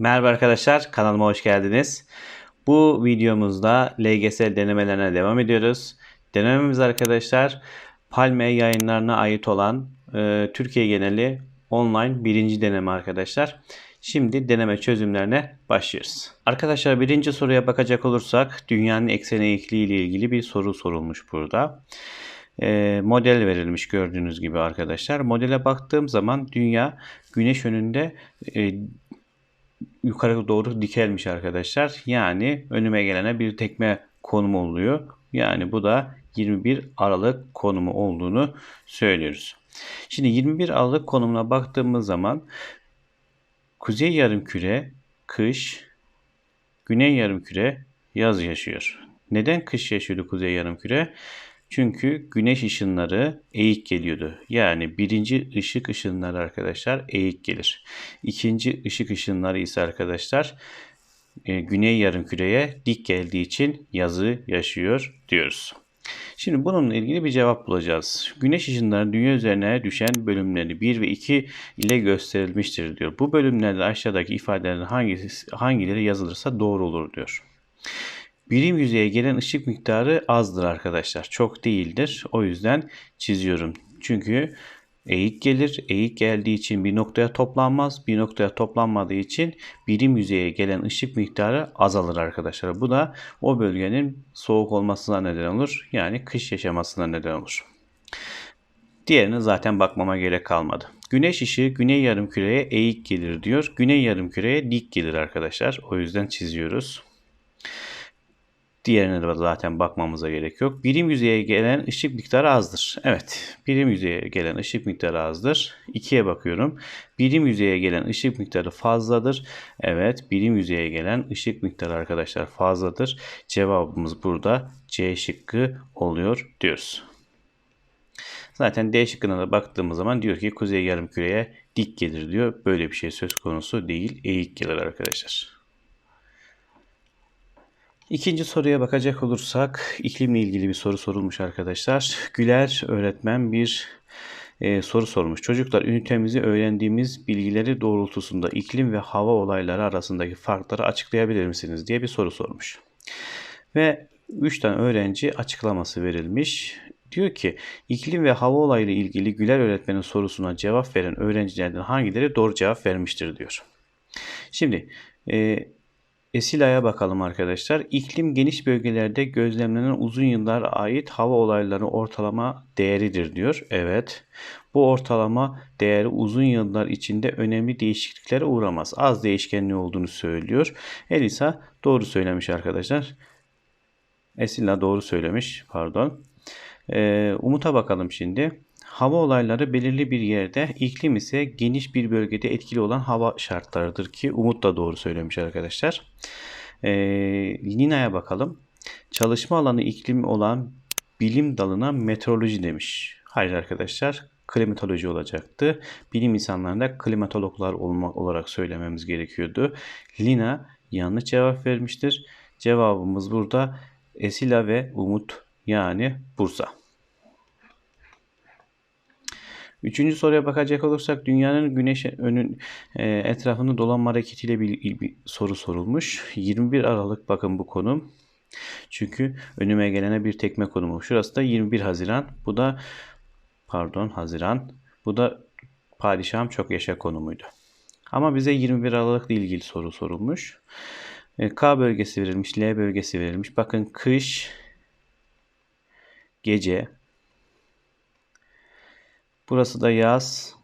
Merhaba arkadaşlar, kanalıma hoş geldiniz. Bu videomuzda LGS denemelerine devam ediyoruz. Denememiz arkadaşlar Palme yayınlarına ait olan e, Türkiye geneli online birinci deneme arkadaşlar. Şimdi deneme çözümlerine başlıyoruz. Arkadaşlar birinci soruya bakacak olursak dünyanın eksen eğikliği ile ilgili bir soru sorulmuş burada. E, model verilmiş gördüğünüz gibi arkadaşlar. Modele baktığım zaman dünya güneş önünde e, yukarı doğru dikelmiş arkadaşlar. Yani önüme gelene bir tekme konumu oluyor. Yani bu da 21 Aralık konumu olduğunu söylüyoruz. Şimdi 21 Aralık konumuna baktığımız zaman Kuzey yarımküre kış, Güney yarımküre yaz yaşıyor. Neden kış yaşıyordu Kuzey yarımküre? Çünkü güneş ışınları eğik geliyordu. Yani birinci ışık ışınları arkadaşlar eğik gelir. İkinci ışık ışınları ise arkadaşlar e, güney yarımküreye dik geldiği için yazı yaşıyor diyoruz. Şimdi bununla ilgili bir cevap bulacağız. Güneş ışınları dünya üzerine düşen bölümleri 1 ve 2 ile gösterilmiştir diyor. Bu bölümlerde aşağıdaki ifadelerin hangisi, hangileri yazılırsa doğru olur diyor. Birim yüzeye gelen ışık miktarı azdır arkadaşlar. Çok değildir. O yüzden çiziyorum. Çünkü eğik gelir. Eğik geldiği için bir noktaya toplanmaz. Bir noktaya toplanmadığı için birim yüzeye gelen ışık miktarı azalır arkadaşlar. Bu da o bölgenin soğuk olmasına neden olur. Yani kış yaşamasına neden olur. Diğerine zaten bakmama gerek kalmadı. Güneş ışığı güney yarımküreye eğik gelir diyor. Güney yarımküreye dik gelir arkadaşlar. O yüzden çiziyoruz. Diğerine de zaten bakmamıza gerek yok. Birim yüzeye gelen ışık miktarı azdır. Evet, birim yüzeye gelen ışık miktarı azdır. 2'ye bakıyorum. Birim yüzeye gelen ışık miktarı fazladır. Evet, birim yüzeye gelen ışık miktarı arkadaşlar fazladır. Cevabımız burada C şıkkı oluyor diyoruz. Zaten D şıkkına da baktığımız zaman diyor ki kuzey yarımküreye dik gelir diyor. Böyle bir şey söz konusu değil. Eğik gelir arkadaşlar. İkinci soruya bakacak olursak iklimle ilgili bir soru sorulmuş arkadaşlar. Güler öğretmen bir e, soru sormuş. Çocuklar ünitemizi öğrendiğimiz bilgileri doğrultusunda iklim ve hava olayları arasındaki farkları açıklayabilir misiniz diye bir soru sormuş. Ve 3 tane öğrenci açıklaması verilmiş. Diyor ki iklim ve hava olayıyla ilgili Güler öğretmenin sorusuna cevap veren öğrencilerden hangileri doğru cevap vermiştir diyor. Şimdi e, Esila'ya bakalım arkadaşlar. İklim geniş bölgelerde gözlemlenen uzun yıllar ait hava olayları ortalama değeridir diyor. Evet. Bu ortalama değeri uzun yıllar içinde önemli değişikliklere uğramaz. Az değişkenli olduğunu söylüyor. Elisa doğru söylemiş arkadaşlar. Esila doğru söylemiş. Pardon. Ee, Umut'a bakalım şimdi. Hava olayları belirli bir yerde, iklim ise geniş bir bölgede etkili olan hava şartlarıdır ki Umut da doğru söylemiş arkadaşlar. Ee, Lina'ya bakalım. Çalışma alanı iklim olan bilim dalına meteoroloji demiş. Hayır arkadaşlar klimatoloji olacaktı. Bilim insanlarında klimatologlar olmak olarak söylememiz gerekiyordu. Lina yanlış cevap vermiştir. Cevabımız burada Esila ve Umut yani Bursa. Üçüncü soruya bakacak olursak dünyanın güneş önün e, etrafını dolanma hareketiyle bir, bir soru sorulmuş. 21 Aralık bakın bu konu. Çünkü önüme gelene bir tekme konumu. Şurası da 21 Haziran. Bu da pardon Haziran. Bu da padişahım çok yaşa konumuydu. Ama bize 21 Aralık ile ilgili soru sorulmuş. E, K bölgesi verilmiş, L bölgesi verilmiş. Bakın kış, gece, Burası da yaz.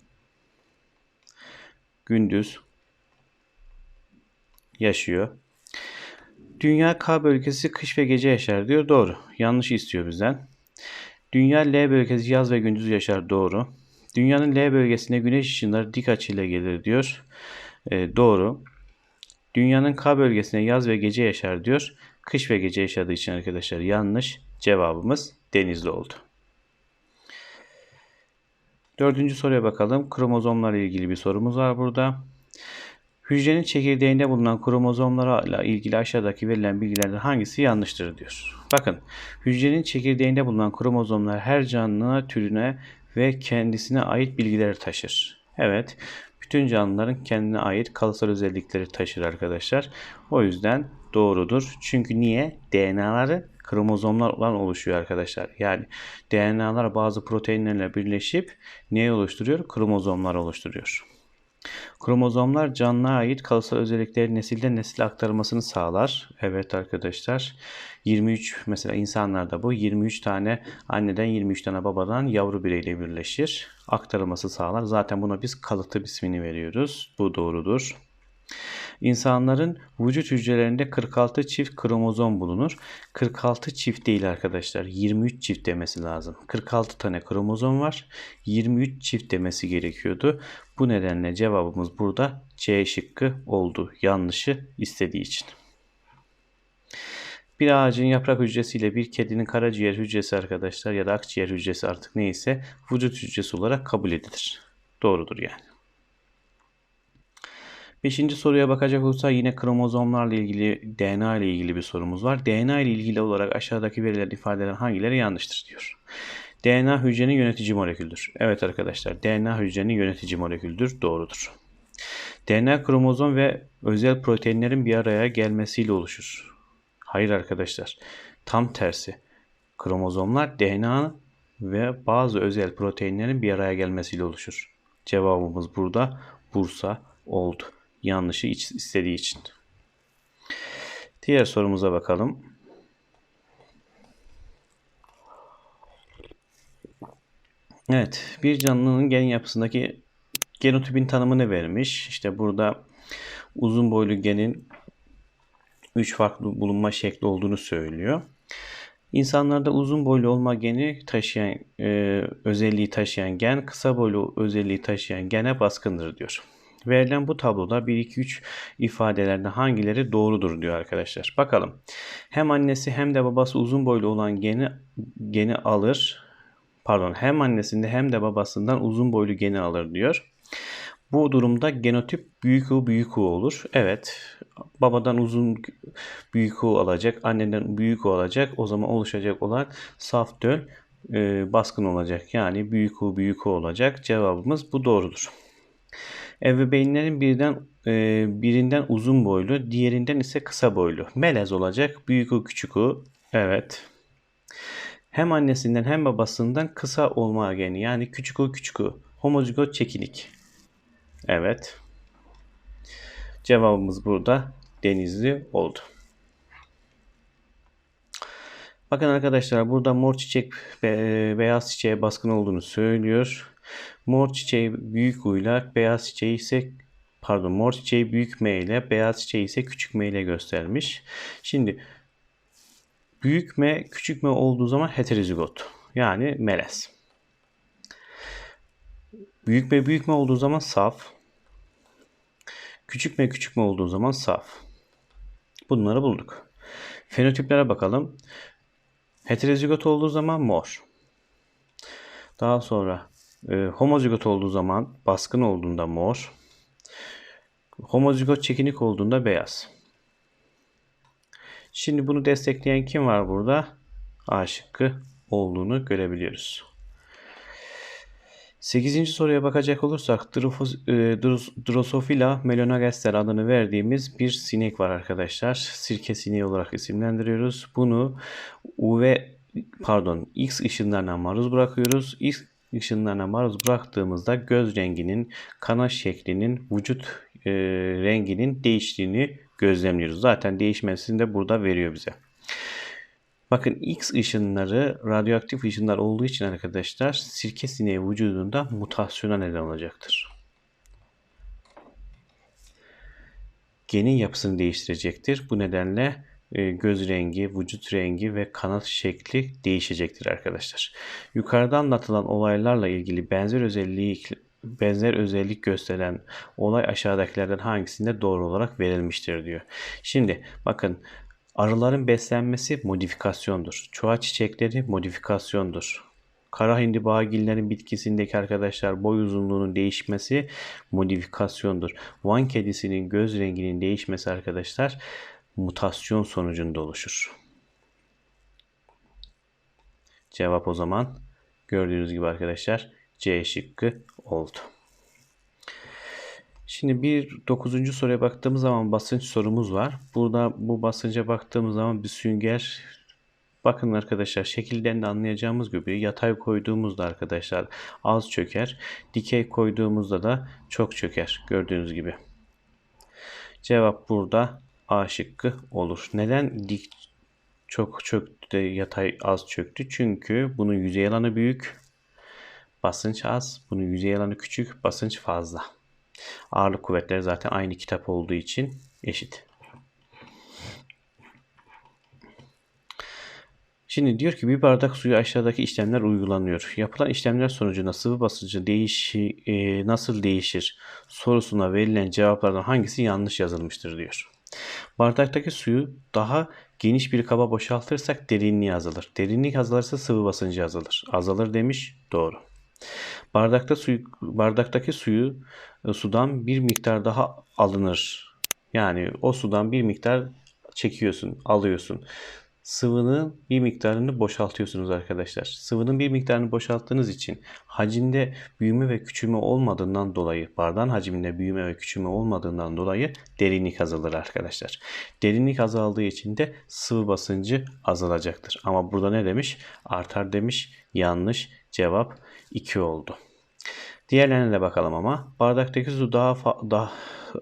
Gündüz yaşıyor. Dünya K bölgesi kış ve gece yaşar diyor. Doğru. Yanlış istiyor bizden. Dünya L bölgesi yaz ve gündüz yaşar. Doğru. Dünyanın L bölgesine güneş ışınları dik açıyla gelir diyor. E, doğru. Dünyanın K bölgesine yaz ve gece yaşar diyor. Kış ve gece yaşadığı için arkadaşlar yanlış. Cevabımız denizli oldu. Dördüncü soruya bakalım. Kromozomlarla ilgili bir sorumuz var burada. Hücrenin çekirdeğinde bulunan kromozomlarla ilgili aşağıdaki verilen bilgilerden hangisi yanlıştır diyor. Bakın hücrenin çekirdeğinde bulunan kromozomlar her canlı türüne ve kendisine ait bilgileri taşır. Evet. Bütün canlıların kendine ait kalıtsal özellikleri taşır arkadaşlar. O yüzden doğrudur. Çünkü niye? DNA'ları kromozomlardan oluşuyor arkadaşlar. Yani DNA'lar bazı proteinlerle birleşip ne oluşturuyor? Kromozomlar oluşturuyor. Kromozomlar canlıya ait kalıtsal özellikleri nesilden nesile aktarılmasını sağlar. Evet arkadaşlar. 23 mesela insanlarda bu 23 tane anneden 23 tane babadan yavru bireyle birleşir. Aktarılması sağlar. Zaten buna biz kalıtı ismini veriyoruz. Bu doğrudur. İnsanların vücut hücrelerinde 46 çift kromozom bulunur. 46 çift değil arkadaşlar. 23 çift demesi lazım. 46 tane kromozom var. 23 çift demesi gerekiyordu. Bu nedenle cevabımız burada C şıkkı oldu. Yanlışı istediği için. Bir ağacın yaprak hücresiyle bir kedinin karaciğer hücresi arkadaşlar ya da akciğer hücresi artık neyse vücut hücresi olarak kabul edilir. Doğrudur yani. Beşinci soruya bakacak olursa yine kromozomlarla ilgili DNA ile ilgili bir sorumuz var. DNA ile ilgili olarak aşağıdaki verilen ifadeler hangileri yanlıştır diyor. DNA hücrenin yönetici moleküldür. Evet arkadaşlar DNA hücrenin yönetici moleküldür. Doğrudur. DNA kromozom ve özel proteinlerin bir araya gelmesiyle oluşur. Hayır arkadaşlar. Tam tersi. Kromozomlar DNA ve bazı özel proteinlerin bir araya gelmesiyle oluşur. Cevabımız burada Bursa oldu. Yanlışı istediği için. Diğer sorumuza bakalım. Evet, bir canlının gen yapısındaki genotipin tanımını vermiş. İşte burada uzun boylu genin 3 farklı bulunma şekli olduğunu söylüyor. İnsanlarda uzun boylu olma geni taşıyan e, özelliği taşıyan gen kısa boylu özelliği taşıyan gene baskındır diyor. Verilen bu tabloda 1 2 3 ifadelerden hangileri doğrudur diyor arkadaşlar. Bakalım. Hem annesi hem de babası uzun boylu olan geni geni alır. Pardon, hem annesinde hem de babasından uzun boylu geni alır diyor. Bu durumda genotip büyük U büyük U olur. Evet. Babadan uzun büyük U alacak. Anneden büyük U alacak. O zaman oluşacak olan saf döl e, baskın olacak. Yani büyük U büyük U olacak. Cevabımız bu doğrudur. Ebeveynlerin birden e, birinden uzun boylu, diğerinden ise kısa boylu. Melez olacak. Büyük U küçük U. Evet. Hem annesinden hem babasından kısa olma geni yani küçük U küçük U. Homozigot çekinik. Evet. Cevabımız burada denizli oldu. Bakın arkadaşlar burada mor çiçek beyaz çiçeğe baskın olduğunu söylüyor. Mor çiçeği büyük U ile beyaz çiçeği ise pardon mor çiçeği büyük M ile beyaz çiçeği ise küçük M ile göstermiş. Şimdi büyük M küçük M olduğu zaman heterozigot yani melez. Büyük M büyük M olduğu zaman saf. Küçük M küçük M olduğu zaman saf. Bunları bulduk. Fenotiplere bakalım. Heterozigot olduğu zaman mor. Daha sonra e, homozigot olduğu zaman baskın olduğunda mor. Homozigot çekinik olduğunda beyaz. Şimdi bunu destekleyen kim var burada? A şıkkı olduğunu görebiliyoruz. 8. soruya bakacak olursak Drosophila melanogaster adını verdiğimiz bir sinek var arkadaşlar. Sirke sineği olarak isimlendiriyoruz. Bunu UV pardon X ışınlarına maruz bırakıyoruz. Işınlarına maruz bıraktığımızda göz renginin, kana şeklinin, vücut e, renginin değiştiğini gözlemliyoruz. Zaten değişmesini de burada veriyor bize. Bakın X ışınları radyoaktif ışınlar olduğu için arkadaşlar sirke sineği vücudunda mutasyona neden olacaktır. Genin yapısını değiştirecektir. Bu nedenle göz rengi, vücut rengi ve kanat şekli değişecektir arkadaşlar. Yukarıda anlatılan olaylarla ilgili benzer özellik benzer özellik gösteren olay aşağıdakilerden hangisinde doğru olarak verilmiştir diyor. Şimdi bakın Arıların beslenmesi modifikasyondur. Çuha çiçekleri modifikasyondur. Kara hindibağgillerin bitkisindeki arkadaşlar boy uzunluğunun değişmesi modifikasyondur. Van kedisinin göz renginin değişmesi arkadaşlar mutasyon sonucunda oluşur. Cevap o zaman gördüğünüz gibi arkadaşlar C şıkkı oldu. Şimdi bir dokuzuncu soruya baktığımız zaman basınç sorumuz var. Burada bu basınca baktığımız zaman bir sünger Bakın arkadaşlar şekilden de anlayacağımız gibi yatay koyduğumuzda arkadaşlar az çöker. Dikey koyduğumuzda da çok çöker. Gördüğünüz gibi. Cevap burada A şıkkı olur. Neden dik çok çöktü de yatay az çöktü? Çünkü bunun yüzey alanı büyük. Basınç az. Bunun yüzey alanı küçük. Basınç fazla. Ağırlık kuvvetleri zaten aynı kitap olduğu için eşit. Şimdi diyor ki bir bardak suyu aşağıdaki işlemler uygulanıyor. Yapılan işlemler sonucunda sıvı basıncı değişi, e, nasıl değişir sorusuna verilen cevaplardan hangisi yanlış yazılmıştır diyor. Bardaktaki suyu daha geniş bir kaba boşaltırsak derinliği azalır. Derinlik azalırsa sıvı basıncı azalır. Azalır demiş. Doğru. Bardakta suyu, bardaktaki suyu e, sudan bir miktar daha alınır. Yani o sudan bir miktar çekiyorsun, alıyorsun sıvının bir miktarını boşaltıyorsunuz arkadaşlar. Sıvının bir miktarını boşalttığınız için hacimde büyüme ve küçülme olmadığından dolayı bardağın hacminde büyüme ve küçülme olmadığından dolayı derinlik azalır arkadaşlar. Derinlik azaldığı için de sıvı basıncı azalacaktır. Ama burada ne demiş? Artar demiş. Yanlış. Cevap 2 oldu. Diğerlerine de bakalım ama. Bardaktaki su daha daha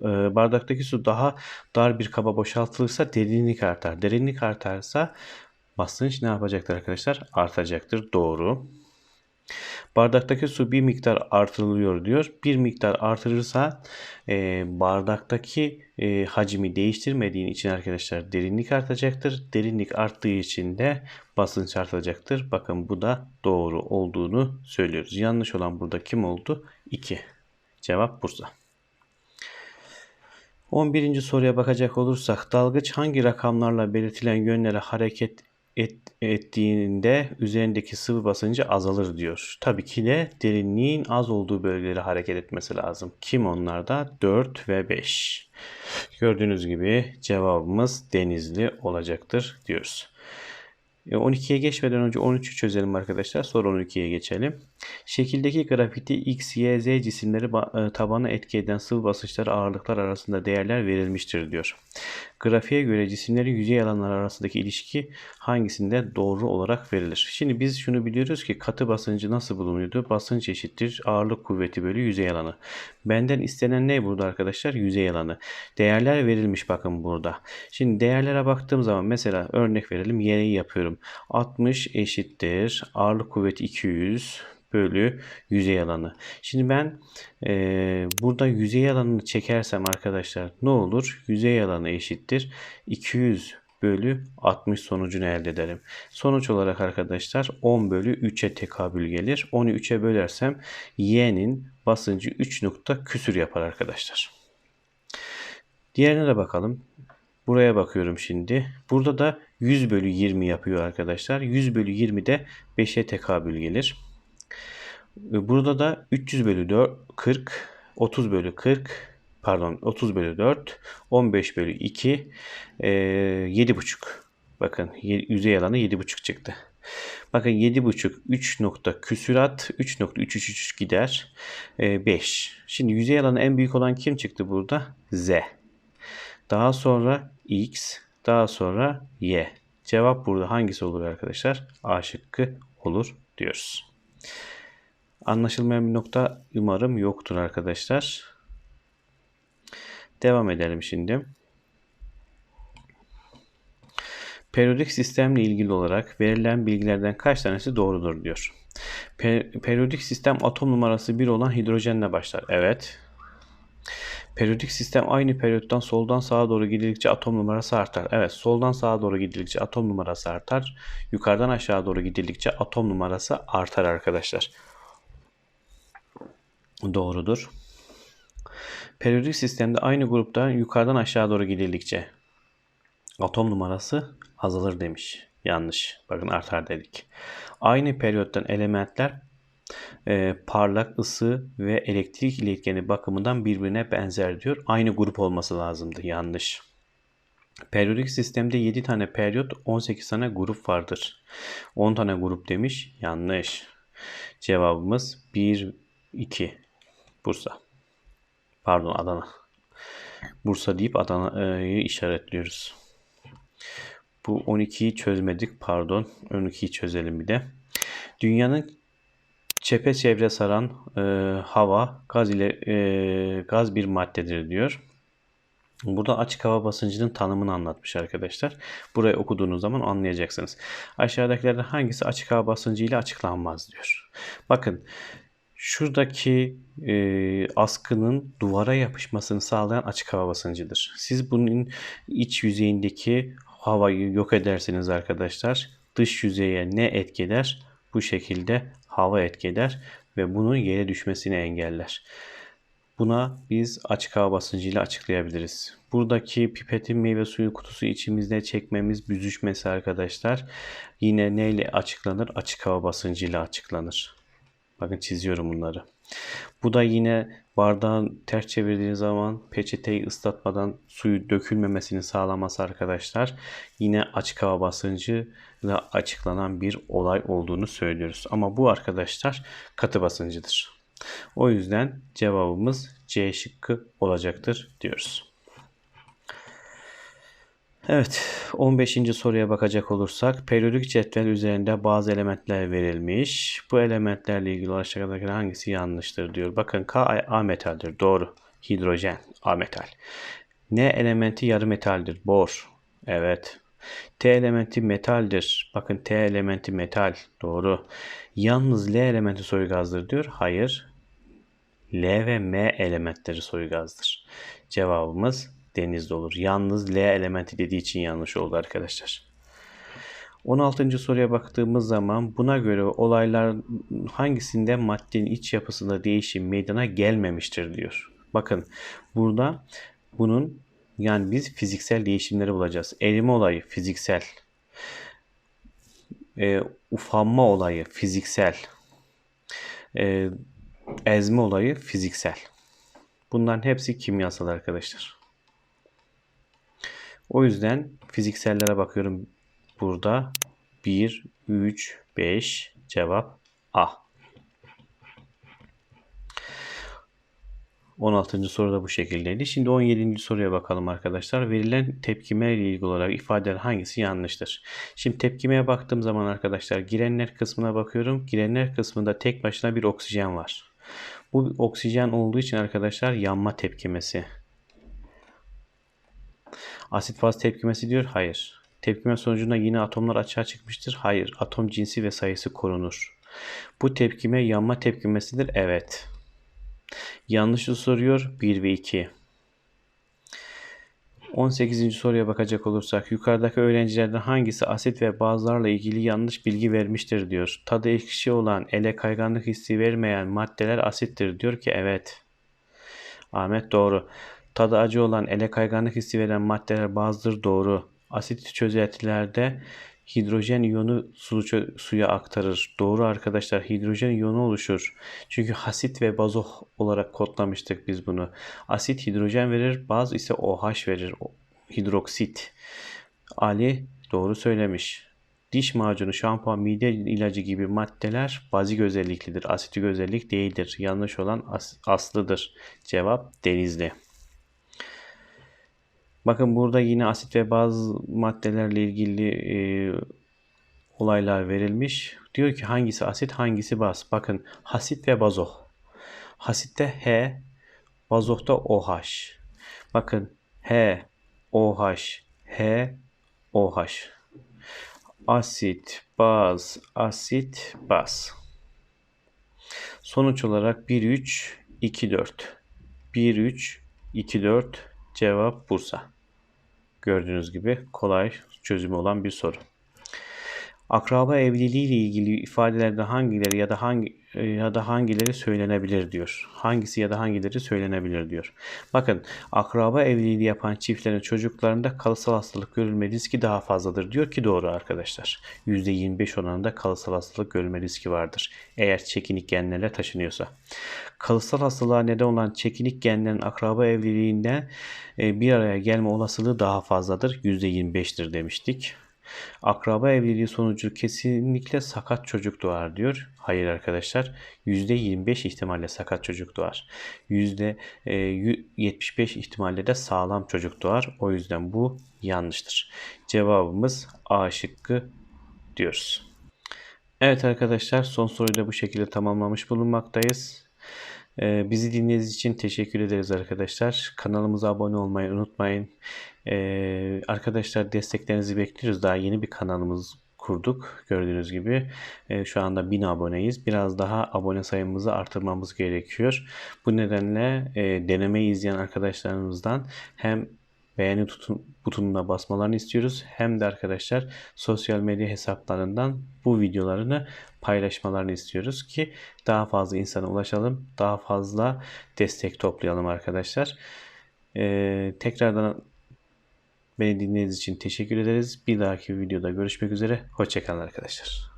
e, bardaktaki su daha dar bir kaba boşaltılırsa derinlik artar. Derinlik artarsa basınç ne yapacaktır arkadaşlar? Artacaktır. Doğru. Bardaktaki su bir miktar artırılıyor diyor. Bir miktar artırırsa e, bardaktaki e, hacmi değiştirmediğin için arkadaşlar derinlik artacaktır. Derinlik arttığı için de basınç artacaktır. Bakın bu da doğru olduğunu söylüyoruz. Yanlış olan burada kim oldu? 2. Cevap Bursa. 11. soruya bakacak olursak dalgıç hangi rakamlarla belirtilen yönlere hareket et, ettiğinde üzerindeki sıvı basıncı azalır diyor. Tabii ki de derinliğin az olduğu bölgelere hareket etmesi lazım. Kim onlarda? 4 ve 5. Gördüğünüz gibi cevabımız denizli olacaktır diyoruz. 12'ye e, geçmeden önce 13'ü çözelim arkadaşlar. Sonra 12'ye geçelim. Şekildeki grafikte X, Y, Z cisimleri e, tabana etki eden sıvı basınçlar ağırlıklar arasında değerler verilmiştir diyor. Grafiğe göre cisimlerin yüzey alanları arasındaki ilişki hangisinde doğru olarak verilir? Şimdi biz şunu biliyoruz ki katı basıncı nasıl bulunuyordu? Basınç eşittir ağırlık kuvveti bölü yüzey alanı. Benden istenen ne burada arkadaşlar? Yüzey alanı. Değerler verilmiş bakın burada. Şimdi değerlere baktığım zaman mesela örnek verelim. Y'yi yapıyorum. 60 eşittir ağırlık kuvveti 200 bölü yüzey alanı. Şimdi ben e, burada yüzey alanını çekersem arkadaşlar ne olur? Yüzey alanı eşittir 200 bölü 60 sonucunu elde ederim. Sonuç olarak arkadaşlar 10 bölü 3'e tekabül gelir. 10'u 3'e bölersem y'nin basıncı 3 nokta küsür yapar arkadaşlar. Diğerine de bakalım. Buraya bakıyorum şimdi. Burada da 100 bölü 20 yapıyor arkadaşlar. 100 bölü 20 de 5'e tekabül gelir. Burada da 300 bölü 4, 40, 30 bölü 40, pardon 30 bölü 4, 15 bölü 2, e, 7,5. Bakın yüzey alanı 7,5 çıktı. Bakın 7,5 3 nokta küsürat 3.333 gider. E, 5. Şimdi yüzey alanı en büyük olan kim çıktı burada? Z. Daha sonra X. Daha sonra Y. Cevap burada hangisi olur arkadaşlar? A şıkkı olur diyoruz. Anlaşılmayan bir nokta umarım yoktur arkadaşlar. Devam edelim şimdi. Periyodik sistemle ilgili olarak verilen bilgilerden kaç tanesi doğrudur diyor. Per periyodik sistem atom numarası 1 olan hidrojenle başlar. Evet. Periyodik sistem aynı periyottan soldan sağa doğru gidildikçe atom numarası artar. Evet soldan sağa doğru gidildikçe atom numarası artar. Yukarıdan aşağı doğru gidildikçe atom numarası artar arkadaşlar doğrudur. Periyodik sistemde aynı grupta yukarıdan aşağı doğru gidildikçe atom numarası azalır demiş. Yanlış. Bakın artar dedik. Aynı periyottan elementler e, parlak ısı ve elektrik iletkeni bakımından birbirine benzer diyor. Aynı grup olması lazımdı. Yanlış. Periyodik sistemde 7 tane periyot 18 tane grup vardır. 10 tane grup demiş. Yanlış. Cevabımız 1, 2. Bursa. Pardon Adana. Bursa deyip Adana'yı işaretliyoruz. Bu 12'yi çözmedik pardon. 12'yi çözelim bir de. Dünyanın çepeçevre saran e, hava gaz ile e, gaz bir maddedir diyor. Burada açık hava basıncının tanımını anlatmış arkadaşlar. Burayı okuduğunuz zaman anlayacaksınız. Aşağıdakilerden hangisi açık hava basıncı ile açıklanmaz diyor. Bakın şuradaki e, askının duvara yapışmasını sağlayan açık hava basıncıdır. Siz bunun iç yüzeyindeki havayı yok edersiniz arkadaşlar. Dış yüzeye ne etkiler? Bu şekilde hava etkiler ve bunun yere düşmesini engeller. Buna biz açık hava basıncıyla açıklayabiliriz. Buradaki pipetin meyve suyu kutusu içimizde çekmemiz büzüşmesi arkadaşlar. Yine neyle açıklanır? Açık hava basıncıyla açıklanır. Bakın çiziyorum bunları. Bu da yine bardağın ters çevirdiğiniz zaman peçeteyi ıslatmadan suyu dökülmemesini sağlaması arkadaşlar. Yine açık hava basıncıyla açıklanan bir olay olduğunu söylüyoruz. Ama bu arkadaşlar katı basıncıdır. O yüzden cevabımız C şıkkı olacaktır diyoruz. Evet 15. soruya bakacak olursak periyodik cetvel üzerinde bazı elementler verilmiş. Bu elementlerle ilgili aşağıdaki hangisi yanlıştır diyor. Bakın K A metaldir. Doğru. Hidrojen A metal. N elementi yarı metaldir. Bor. Evet. T elementi metaldir. Bakın T elementi metal. Doğru. Yalnız L elementi soy gazdır diyor. Hayır. L ve M elementleri soy gazdır. Cevabımız denizde olur. Yalnız L elementi dediği için yanlış oldu arkadaşlar. 16. soruya baktığımız zaman buna göre olaylar hangisinde maddenin iç yapısında değişim meydana gelmemiştir diyor. Bakın burada bunun yani biz fiziksel değişimleri bulacağız. Erime olayı fiziksel. E, ufanma olayı fiziksel. E, ezme olayı fiziksel. Bunların hepsi kimyasal arkadaşlar. O yüzden fiziksellere bakıyorum burada. 1, 3, 5 cevap A. 16. soru da bu şekildeydi. Şimdi 17. soruya bakalım arkadaşlar. Verilen tepkime ile ilgili olarak ifadeler hangisi yanlıştır? Şimdi tepkimeye baktığım zaman arkadaşlar girenler kısmına bakıyorum. Girenler kısmında tek başına bir oksijen var. Bu oksijen olduğu için arkadaşlar yanma tepkimesi. Asit faz tepkimesi diyor. Hayır. Tepkime sonucunda yine atomlar açığa çıkmıştır. Hayır. Atom cinsi ve sayısı korunur. Bu tepkime yanma tepkimesidir. Evet. Yanlışı soruyor 1 ve 2. 18. soruya bakacak olursak yukarıdaki öğrencilerden hangisi asit ve bazlarla ilgili yanlış bilgi vermiştir diyor. Tadı ekşi olan ele kayganlık hissi vermeyen maddeler asittir diyor ki evet. Ahmet doğru. Tadı acı olan ele kayganlık hissi veren maddeler bazıdır doğru. Asit çözeltilerde hidrojen iyonu su, suya aktarır. Doğru arkadaşlar hidrojen iyonu oluşur. Çünkü hasit ve bazo olarak kodlamıştık biz bunu. Asit hidrojen verir, baz ise OH verir. Hidroksit. Ali doğru söylemiş. Diş macunu, şampuan, mide ilacı gibi maddeler bazik özelliklidir. Asitik özellik değildir. Yanlış olan as aslıdır. Cevap denizli. Bakın burada yine asit ve bazı maddelerle ilgili e, olaylar verilmiş. Diyor ki hangisi asit hangisi baz. Bakın hasit ve bazoh. Hasitte H, bazohta OH. Bakın H, OH, H, OH. Asit, baz, asit, baz. Sonuç olarak 1, 3, 2, 4. 1, 3, 2, 4 cevap Bursa. Gördüğünüz gibi kolay çözümü olan bir soru. Akraba evliliği ile ilgili ifadelerde hangileri ya da hangi ya da hangileri söylenebilir diyor. Hangisi ya da hangileri söylenebilir diyor. Bakın akraba evliliği yapan çiftlerin çocuklarında kalıtsal hastalık görülme riski daha fazladır diyor ki doğru arkadaşlar. %25 oranında kalıtsal hastalık görülme riski vardır. Eğer çekinik genlerle taşınıyorsa. Kalıtsal hastalığa neden olan çekinik genlerin akraba evliliğinden e, bir araya gelme olasılığı daha fazladır. %25'tir demiştik. Akraba evliliği sonucu kesinlikle sakat çocuk doğar diyor. Hayır arkadaşlar. %25 ihtimalle sakat çocuk doğar. %75 ihtimalle de sağlam çocuk doğar. O yüzden bu yanlıştır. Cevabımız A şıkkı diyoruz. Evet arkadaşlar son soruyu da bu şekilde tamamlamış bulunmaktayız. Ee, bizi dinlediğiniz için teşekkür ederiz arkadaşlar. Kanalımıza abone olmayı unutmayın. Ee, arkadaşlar desteklerinizi bekliyoruz. Daha yeni bir kanalımız kurduk gördüğünüz gibi. Ee, şu anda 1000 aboneyiz. Biraz daha abone sayımızı artırmamız gerekiyor. Bu nedenle e, denemeyi izleyen arkadaşlarımızdan hem beğeni butonuna basmalarını istiyoruz. Hem de arkadaşlar sosyal medya hesaplarından bu videolarını paylaşmalarını istiyoruz ki daha fazla insana ulaşalım. Daha fazla destek toplayalım arkadaşlar. Ee, tekrardan beni dinlediğiniz için teşekkür ederiz. Bir dahaki videoda görüşmek üzere. Hoşçakalın arkadaşlar.